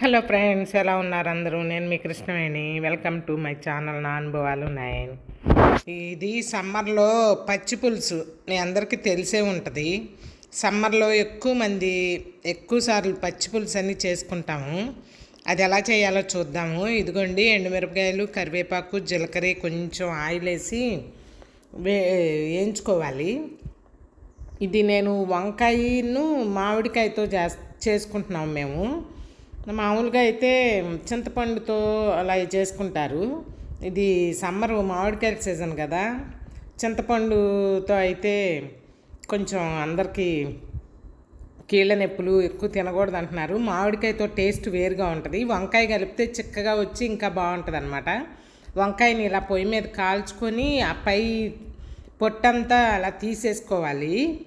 Hello friends ఎలా ఉన్నారు అందరూ? నేను మీ Krishnaveni. Welcome to my channel నా అనుభవాలు నైన్ ఇది సమ్మర్లో పచ్చి పులుసు. మీ అందరికీ తెలిసే ఉంటుంది. సమ్మర్లో ఎక్కువ మంది ఎక్కువ సార్లు పచ్చి పులుసు అన్ని చేసుకుంటాము. అది ఎలా చేయాలో చూద్దాము. ఇదిగోండి ఎండుమిరపకాయలు కరివేపాకు జీలకర్ర కొంచెం ఆయిల్ వేసి వే వేయించుకోవాలి. ఇది నేను వంకాయను మామిడికాయతో చేస్ చేసుకుంటున్నాం మేము. మామూలుగా అయితే చింతపండుతో అలా చేసుకుంటారు. ఇది సమ్మర్ మామిడికాయ సీజన్ కదా. చింతపండుతో అయితే కొంచెం అందరికీ కీళ్ళ నొప్పులు ఎక్కువ తినకూడదు అంటున్నారు మామిడికాయతో టేస్ట్ వేరుగా ఉంటుంది. వంకాయ కలిపితే చిక్కగా వచ్చి ఇంకా బాగుంటుంది అనమాట వంకాయని ఇలా పొయ్యి మీద కాల్చుకొని ఆ పై పొట్టంతా అలా తీసేసుకోవాలి.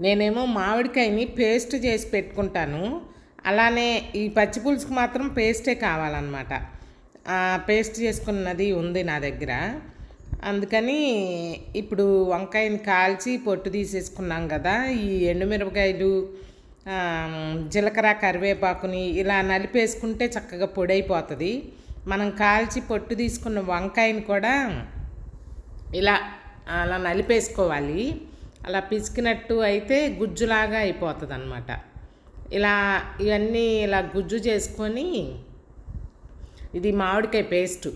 నేనేమో మామిడికాయని పేస్ట్ చేసి పెట్టుకుంటాను. అలానే ఈ పచ్చి పులుసుకు మాత్రం పేస్టే కావాలన్నమాట. పేస్ట్ చేసుకున్నది ఉంది నా దగ్గర. అందుకని ఇప్పుడు వంకాయని కాల్చి పొట్టు తీసేసుకున్నాం కదా ఈ ఎండుమిరపకాయలు జీలకర్ర కరివేపాకుని ఇలా నలిపేసుకుంటే చక్కగా పొడైపోతుంది. మనం కాల్చి పొట్టు తీసుకున్న వంకాయని కూడా ఇలా అలా నలిపేసుకోవాలి. అలా పిసికినట్టు అయితే గుజ్జులాగా అయిపోతుంది అన్నమాట ఇలా ఇవన్నీ ఇలా గుజ్జు చేసుకొని ఇది మామిడికాయ పేస్టు.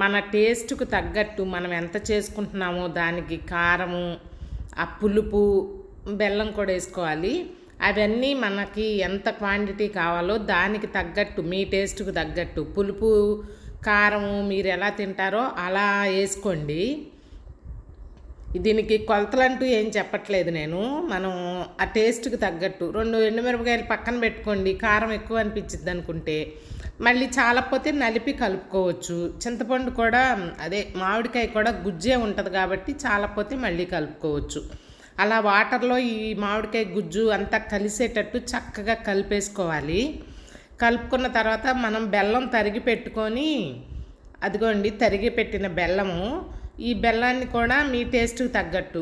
మన టేస్ట్కు తగ్గట్టు మనం ఎంత చేసుకుంటున్నామో దానికి కారము ఆ పులుపు బెల్లం కూడా వేసుకోవాలి. అవన్నీ మనకి ఎంత క్వాంటిటీ కావాలో దానికి తగ్గట్టు మీ టేస్ట్కు తగ్గట్టు పులుపు కారము మీరు ఎలా తింటారో అలా వేసుకోండి. దీనికి కొలతలంటూ ఏం చెప్పట్లేదు నేను. మనం ఆ టేస్ట్కి తగ్గట్టు రెండు ఎండుమిరపకాయలు పక్కన పెట్టుకోండి కారం ఎక్కువ అనిపించింది అనుకుంటే మళ్ళీ చాలకపోతే నలిపి కలుపుకోవచ్చు. చింతపండు కూడా అదే మామిడికాయ కూడా గుజ్జే ఉంటుంది కాబట్టి చాలకపోతే మళ్ళీ కలుపుకోవచ్చు. అలా వాటర్లో ఈ మామిడికాయ గుజ్జు అంతా కలిసేటట్టు చక్కగా కలిపేసుకోవాలి. కలుపుకున్న తర్వాత మనం బెల్లం తరిగి పెట్టుకొని అదిగోండి తరిగి పెట్టిన బెల్లము ఈ బెల్లాన్ని కూడా మీ టేస్ట్కి తగ్గట్టు.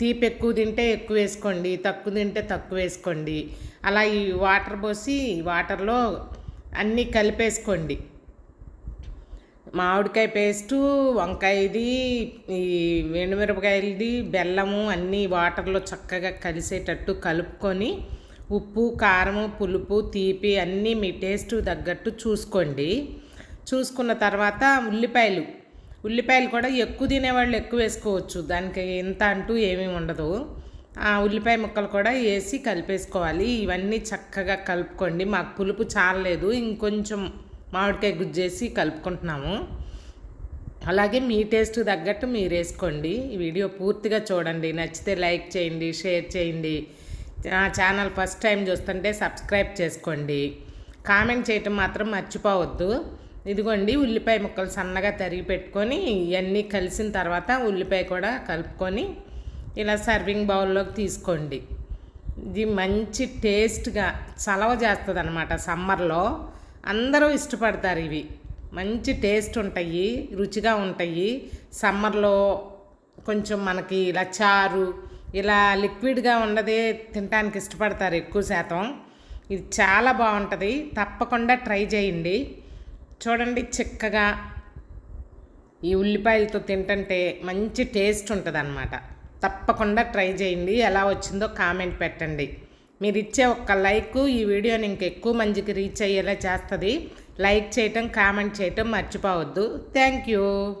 తీపి ఎక్కువ తింటే ఎక్కువ వేసుకోండి తక్కువ తింటే తక్కువ వేసుకోండి. అలా ఈ వాటర్ పోసి వాటర్లో అన్నీ కలిపేసుకోండి. మామిడికాయ పేస్టు వంకాయది ఈ ఎండుమిరపకాయలది బెల్లము అన్నీ వాటర్లో చక్కగా కలిసేటట్టు కలుపుకొని ఉప్పు కారము పులుపు తీపి అన్నీ మీ టేస్ట్ తగ్గట్టు చూసుకోండి. చూసుకున్న తర్వాత ఉల్లిపాయలు. ఉల్లిపాయలు కూడా ఎక్కువ తినేవాళ్ళు ఎక్కువ వేసుకోవచ్చు. దానికి ఎంత అంటూ ఏమీ ఉండదు. ఆ ఉల్లిపాయ ముక్కలు కూడా వేసి కలిపేసుకోవాలి. ఇవన్నీ చక్కగా కలుపుకోండి. మాకు పులుపు చాలలేదు. ఇంకొంచెం మామిడికాయ గుజ్జేసి కలుపుకుంటున్నాము. అలాగే మీ టేస్ట్ తగ్గట్టు మీరు వేసుకోండి. ఈ వీడియో పూర్తిగా చూడండి. నచ్చితే లైక్ చేయండి షేర్ చేయండి. నా ఛానల్ ఫస్ట్ టైం చూస్తుంటే సబ్స్క్రైబ్ చేసుకోండి. కామెంట్ చేయటం మాత్రం మర్చిపోవద్దు. ఇదిగోండి ఉల్లిపాయ ముక్కలు సన్నగా తరిగి పెట్టుకొని ఇవన్నీ కలిసిన తర్వాత ఉల్లిపాయ కూడా కలుపుకొని ఇలా సర్వింగ్ బౌల్లోకి తీసుకోండి. ఇది మంచి టేస్ట్గా చలవ చేస్తుంది అనమాట సమ్మర్లో. అందరూ ఇష్టపడతారు ఇవి. మంచి టేస్ట్ ఉంటాయి రుచిగా ఉంటాయి. సమ్మర్లో కొంచెం మనకి ఇలా చారు ఇలా లిక్విడ్గా ఉండదే తినడానికి ఇష్టపడతారు ఎక్కువ శాతం. ఇది చాలా బాగుంటుంది. తప్పకుండా ట్రై చేయండి. చూడండి చిక్కగా ఈ ఉల్లిపాయలతో తింటుంటే మంచి టేస్ట్ ఉంటుంది అనమాట తప్పకుండా ట్రై చేయండి. ఎలా వచ్చిందో కామెంట్ పెట్టండి. మీరు ఇచ్చే ఒక్క లైక్ ఈ వీడియోని ఇంకెక్కువ మందికి రీచ్ అయ్యేలా చేస్తుంది. లైక్ చేయటం కామెంట్ చేయటం మర్చిపోవద్దు. Thank you.